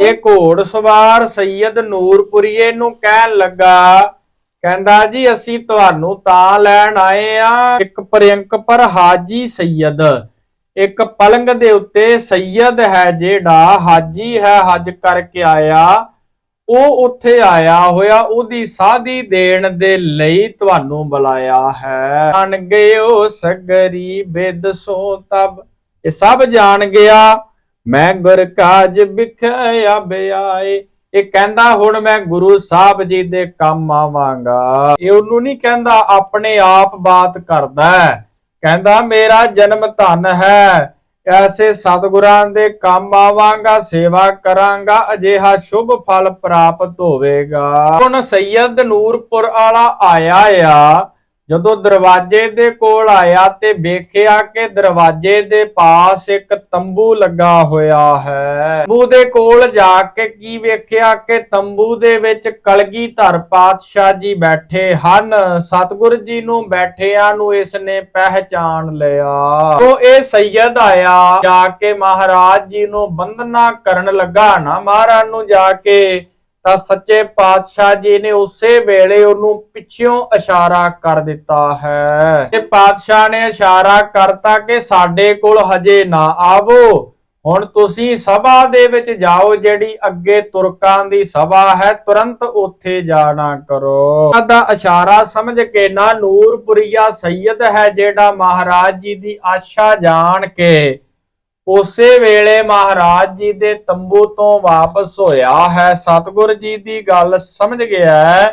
ਇਹ ਘੋੜ ਸਵਾਰ ਸੈਦ ਨੂਰਪੁਰੀਏ ਨੂੰ ਕਹਿਣ ਲੱਗਾ, ਕਹਿੰਦਾ ਜੀ, ਅਸੀਂ ਤੁਹਾਨੂੰ ਤਾਂ ਲੈਣ ਆਏ ਆ। ਇੱਕ ਪ੍ਰਿਯੰਕ ਪਰ ਹਾਜੀ ਸੈਯਦ ਇੱਕ ਪਲੰਗ ਦੇ ਉੱਤੇ ਸੈਯਦ ਹੈ ਜਿਹੜਾ, ਹਾਜੀ ਹੈ, ਹਜ ਕਰਕੇ ਆਇਆ। ਉਹ ਉੱਥੇ ਆਇਆ ਹੋਇਆ, ਉਹਦੀ ਸਾਧੀ ਦੇਣ ਦੇ ਲਈ ਤੁਹਾਨੂੰ ਬੁਲਾਇਆ ਹੈ। ਜਾਣ ਉਹ ਸਗਰੀ ਬਿਦ ਸੋ ਤਬ। ਇਹ ਸਭ ਜਾਣ ਗਿਆ। ਮੈਂ ਗੁਰ ਕਾਜ ਬਿਖਿਆ ਬਿਆਏ। ਇਹ ਕਹਿੰਦਾ, ਹੁਣ ਮੈਂ ਗੁਰੂ ਸਾਹਿਬ ਜੀ ਦੇ ਕੰਮ ਆਵਾਂਗਾ। ਇਹ ਉਹਨੂੰ ਨਹੀਂ ਕਹਿੰਦਾ, ਆਪਣੇ ਆਪ ਬਾਤ ਕਰਦਾ ਕਹਿੰਦਾ, ਮੇਰਾ ਜਨਮ ਧਨ ਹੈ। ਐਸੇ ਸਤਿਗੁਰਾਂ ਦੇ ਕੰਮ ਆਵਾਂਗਾ, ਸੇਵਾ ਕਰਾਂਗਾ, ਅਜਿਹਾ ਸ਼ੁਭ ਫਲ ਪ੍ਰਾਪਤ ਹੋਵੇਗਾ। ਹੁਣ ਸੈਯਦ ਨੂਰਪੁਰ ਵਾਲਾ ਆਇਆ ਆ। ਜਦੋਂ ਦਰਵਾਜ਼ੇ ਦੇ ਕੋਲ ਆਇਆ ਤੇ ਵੇਖਿਆ ਕਿ ਦਰਵਾਜ਼ੇ ਦੇ ਪਾਸ ਇੱਕ ਤੰਬੂ ਲੱਗਾ ਹੋਇਆ ਹੈ। ਤੰਬੂ ਦੇ ਕੋਲ ਜਾ ਕੇ ਕੀ ਵੇਖਿਆ ਕਿ ਤੰਬੂ ਦੇ ਵਿੱਚ ਕਲਗੀਧਰ ਪਾਤਸ਼ਾਹ ਜੀ ਬੈਠੇ ਹਨ। ਸਤਿਗੁਰ ਜੀ ਨੂੰ ਬੈਠਿਆਂ ਨੂੰ ਇਸ ਨੇ ਪਹਿਚਾਨ ਲਿਆ। ਉਹ ਇਹ ਸੈਯਦ ਆਇਆ, ਜਾ ਕੇ ਮਹਾਰਾਜ ਜੀ ਨੂੰ ਬੰਦਨਾ ਕਰਨ ਲੱਗਾ ਨਾ, ਮਹਾਰਾਜ ਨੂੰ ਜਾ ਕੇ ਤਾਂ ਸੱਚੇ ਪਾਤਸ਼ਾਹ ਜੀ ਨੇ ਉਸੇ ਵੇਲੇ ਉਹਨੂੰ ਪਿੱਛੋਂ ਇਸ਼ਾਰਾ ਕਰ ਦਿੱਤਾ ਹੈ। ਤੇ ਪਾਤਸ਼ਾਹ ਨੇ ਇਸ਼ਾਰਾ ਕਰਤਾ ਕਿ ਸਾਡੇ ਕੋਲ ਹਜੇ ਨਾ ਆਵੋ। ਹੁਣ ਤੁਸੀਂ ਸਭਾ ਦੇ ਵਿੱਚ ਜਾਓ, ਜਿਹੜੀ ਅੱਗੇ ਤੁਰਕਾਂ ਦੀ ਸਭਾ ਹੈ, ਤੁਰੰਤ ਉੱਥੇ ਜਾਣਾ ਕਰੋ। ਦਾ ਇਸ਼ਾਰਾ ਸਮਝ ਕੇ ਨਾ ਨੂਰਪੁਰੀਆ ਸੈਯਦ ਹੈ, ਜਿਹੜਾ ਮਹਾਰਾਜ ਜੀ ਦੀ ਆਸ਼ਾ ਜਾਣ ਕੇ ਉਸੇ ਵੇਲੇ ਮਹਾਰਾਜ ਜੀ ਦੇ ਤੰਬੂ ਤੋਂ ਵਾਪਸ ਹੋਇਆ ਹੈ। ਸਤਿਗੁਰ ਜੀ ਦੀ ਗੱਲ ਸਮਝ ਗਿਆ